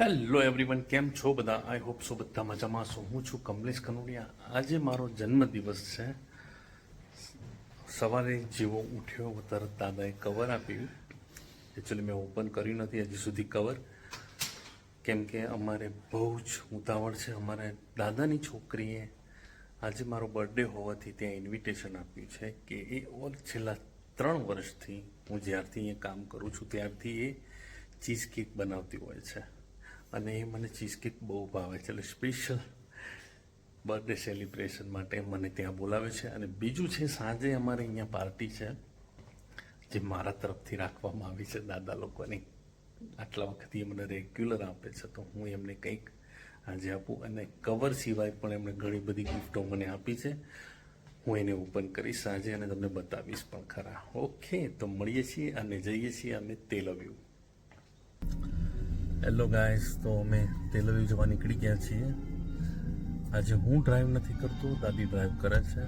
Hello everyone કેમ છો બધા? આઈ હોપ સો બધા મજામાં છો. હું છું કમલેશ કનોડિયા. આજે મારો જન્મદિવસ છે. સવારે જેવો ઉઠ્યો તરત દાદાએ કવર આપ્યું. એકચ્યુઅલી મેં ઓપન કર્યું નથી, હજી સુધી કવર કેમ કે અમારે બહુ જ ઉતાવળ છે. અમારે દાદાની છોકરીએ આજે મારો બર્થડે હોવાથી ત્યાં ઇન્વિટેશન આપ્યું છે કે એ ઓલ છેલ્લા ત્રણ વર્ષથી હું જ્યારથી અહીંયા કામ કરું છું, ત્યારથી એ ચીઝ કેક બનાવતી હોય છે. અને એ મને ચીઝ કેક બહુ ભાવે છે. એટલે સ્પેશિયલ બર્થડે સેલિબ્રેશન માટે મને ત્યાં બોલાવે છે. અને બીજું છે, સાંજે અમારે અહીંયા પાર્ટી છે, જે મારા તરફથી રાખવામાં આવી છે. દાદા લોકોની આટલા વખતથી મને રેગ્યુલર આપે છે. તો હું એમને કંઈક આજે આપું. અને કવર સિવાય પણ એમણે ઘણી બધી ગિફ્ટો મને આપી છે. હું એને ઓપન કરીશ સાંજે અને તમને બતાવીશ પણ ખરા. ઓકે તો મળીએ છીએ અને જઈએ છીએ અમે. તેલવ્યુ હેલો ગાઈસ તો અમે તેલવ્યુ જવા નીકળી ગયા છીએ. આજે હું ડ્રાઈવ નથી કરતો, દાદી ડ્રાઈવ કરે છે.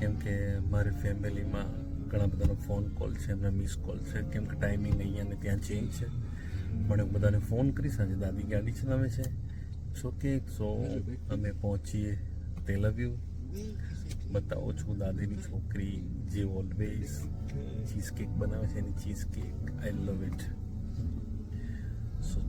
કેમ કે મારી ફેમિલીમાં ઘણા બધાનો ફોન કોલ છે, એમને મિસ કોલ છે. કેમ કે ટાઈમિંગ અહીંયા ને ત્યાં ચેન્જ છે. મને બધાને ફોન કરીશ, આજે દાદી ગાડી ચલાવે છે. સો કે સો અમે પહોંચીએ તેલવ્યુ બતાવો છું દાદીની છોકરી, જે ઓલવેઝ ચીઝ કેક બનાવે છે, એની cheese cake I love it સો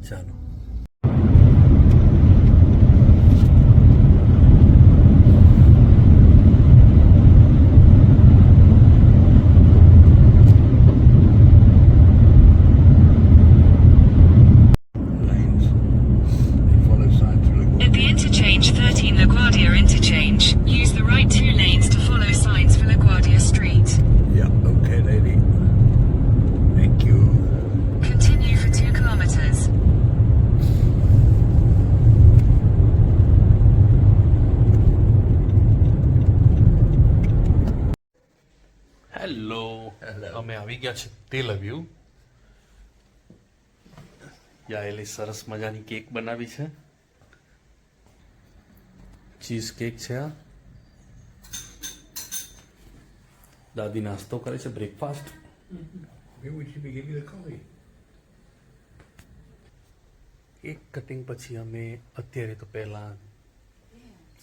ગયા છે તેલવ્યુ યાએલી સરસ મજાની કેક બનાવી છે. ચીઝ કેક છે આ. દાદી નાસ્તો કરે છે બ્રેકફાસ્ટ. એક કટિંગ પછી અમે અત્યારે તો પહેલા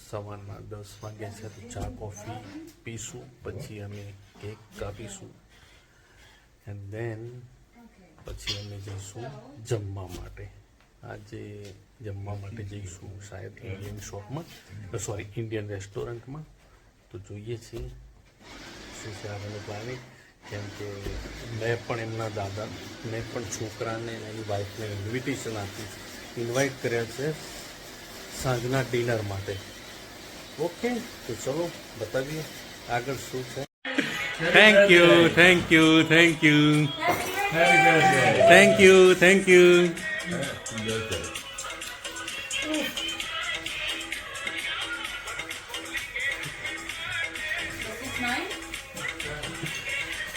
સવારના દસ વાગ્યા છે તો ચા કોફી પીશું પછી અમે કેક કાપીશું. એન્ડ દેન પછી અમે જઈશું જમવા માટે. આજે જમવા માટે જઈશું શાયદ ઇન્ડિયન શોપમાં સોરી ઇન્ડિયન રેસ્ટોરન્ટમાં તો જોઈએ છીએ શું છે આગળનું પ્લાનિંગ કેમ કે મેં પણ એમના દાદા, મેં પણ છોકરાને એની વાઈફને ઇન્વિટેશન આપ્યું ઇન્વાઇટ કર્યા છે સાંજના ડિનર માટે. ઓકે તો ચલો, બતાવીએ આગળ શું છે. Thank you thank you thank you thank you thank you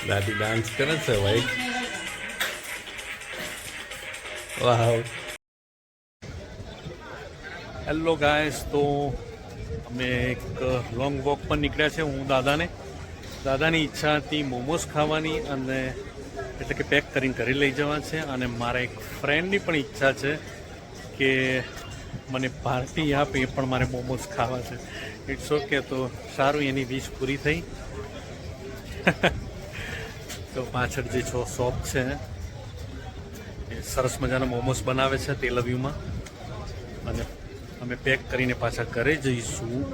દાદી ડાન્સ કરે છે ભાઈ વાવ હેલો ગાયસ તો અમે એક લોંગ વોક પર નીકળ્યા છે હું દાદાને દાદાની ઈચ્છા હતી મોમોસ ખાવાની અને એટલે કે પેક કરીને ઘરે લઈ જવા છે અને મારા એક ફ્રેન્ડની પણ ઈચ્છા છે કે મને પાર્ટી આપે એ પણ મારે મોમોસ ખાવા છે. ઇટ્સ ઓકે તો સારું એની વીશ પૂરી થઈ. તો પાછળ જે છો શોપ છે, એ સરસ મજાના મોમોસ બનાવે છે તેલવ્યુમાં અને અમે પેક કરીને પાછા ઘરે જઈશું.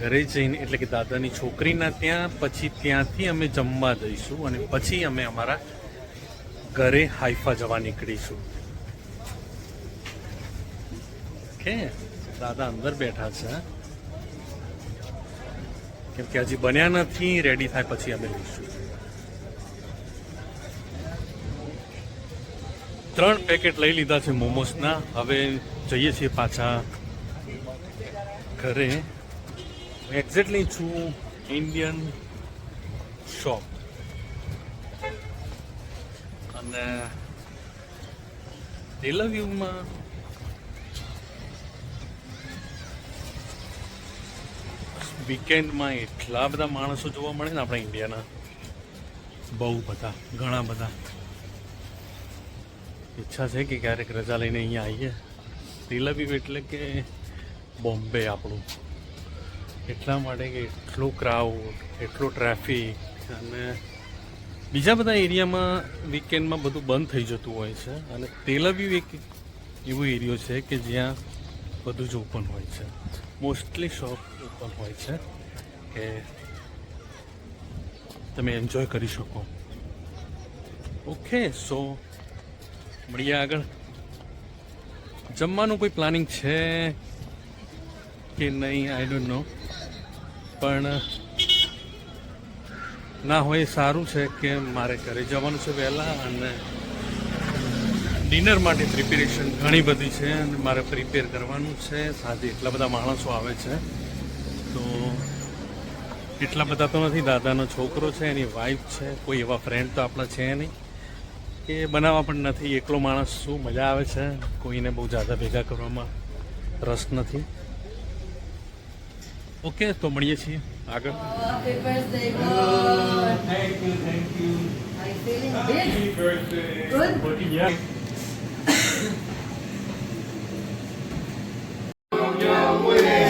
ઘરે જઈને, એટલે કે દાદાની છોકરીના ત્યાં, પછી ત્યાંથી અમે જમવા જઈશું અને પછી અમે અમારા ઘરે હાઈફા જવા નીકળીશું. કે દાદા અંદર બેઠા છે કેમ કે હજી બન્યા નથી રેડી થાય પછી અમે લઈશું. ત્રણ પેકેટ લઈ લીધા છે મોમોસના હવે જઈએ છીએ પાછા ઘરે. એક્ઝેક્ટલી છું ઇન્ડિયન શોપ અને તેલવ્યુમાં વીકેન્ડમાં એટલા બધા માણસો જોવા મળે ને આપણા ઇન્ડિયાના બહુ બધા, ઘણા બધા. ઈચ્છા છે કે ક્યારેક રજા લઈને અહીંયા આવીએ. તેલ એટલે કે બોમ્બે આપણું. એટલા માટે કે એટલું ક્રાઉડ એટલો ટ્રાફિક અને બીજા બધા એરિયામાં વીકેન્ડમાં બધું બંધ થઈ જતું હોય છે અને તેલવ્યુ એક એવો એરિયો છે કે જ્યાં બધું જ ઓપન હોય છે. મોસ્ટલી શોપ ઓપન હોય છે કે તમે એન્જોય કરી શકો. ઓકે સો મળીએ આગળ. જમવાનું કોઈ પ્લાનિંગ છે કે નહીં? આઈ ડોન્ટ નો પણ ના હોય સારું છે કે મારે ઘરે જવાનું છે વહેલા અને ડિનર માટે પ્રિપેરેશન ઘણી બધી છે અને મારે પ્રિપેર કરવાનું છે. સાંજે એટલા બધા માણસો આવે છે. તો એટલા બધા તો નથી. દાદાનો છોકરો છે, એની વાઈફ છે. કોઈ એવા ફ્રેન્ડ તો આપણા છે નહીં. કે બનાવવા પણ નથી. એકલો માણસ શું મજા આવે છે? કોઈને બહુ જ્યાદા ભેગા કરવામાં રસ નથી. ઓકે તો મળીએ છીએ આગળ Happy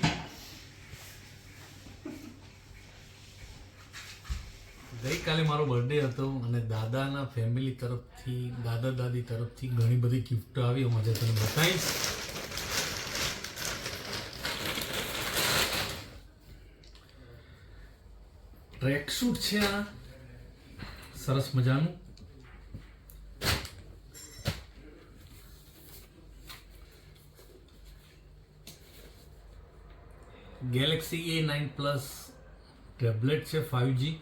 ગઈકાલે મારો બર્થડે હતો અને દાદાના ફેમિલી તરફથી દાદા દાદી તરફથી ઘણી બધી ગિફ્ટ આવી. હું આજે તને બતાવીશ. ટ્રેક શૂટ છે આ. સરસ મજાનું. Galaxy A nine plus tablet છે ફાઇવ જી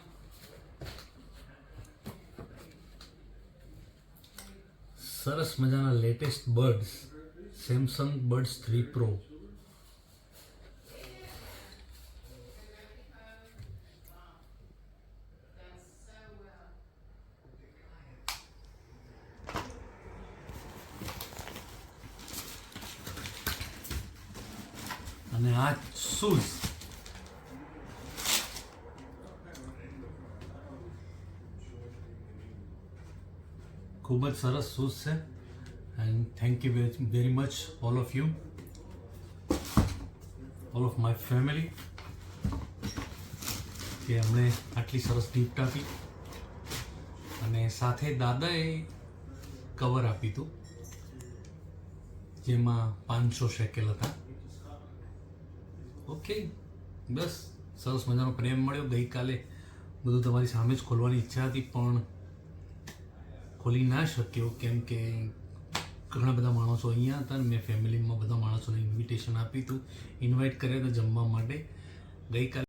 સરસ મજાના latest buds Samsung buds three pro અને આ શૂઝ ખૂબ જ સરસ શૂઝ છે. And thank you very much all of you all of my family કે એમણે આટલી સરસ ગિફ્ટ આપી. અને સાથે દાદાએ કવર આપ્યું હતું, જેમાં પાંચસો શેકેલ હતા. ઓકે બસ. સરસ મજાનો પ્રેમ મળ્યો. ગઈકાલે બધું તમારી સામે જ ખોલવાની ઈચ્છા હતી, પણ ખોલી ના શક્યો, કેમ કે ઘણા બધા માણસો અહીંયા હતા અને મેં ફેમિલીમાં બધા માણસોને ઇન્વિટેશન આપ્યું હતું ઇન્વાઇટ કર્યા હતા જમવા માટે ગઈકાલે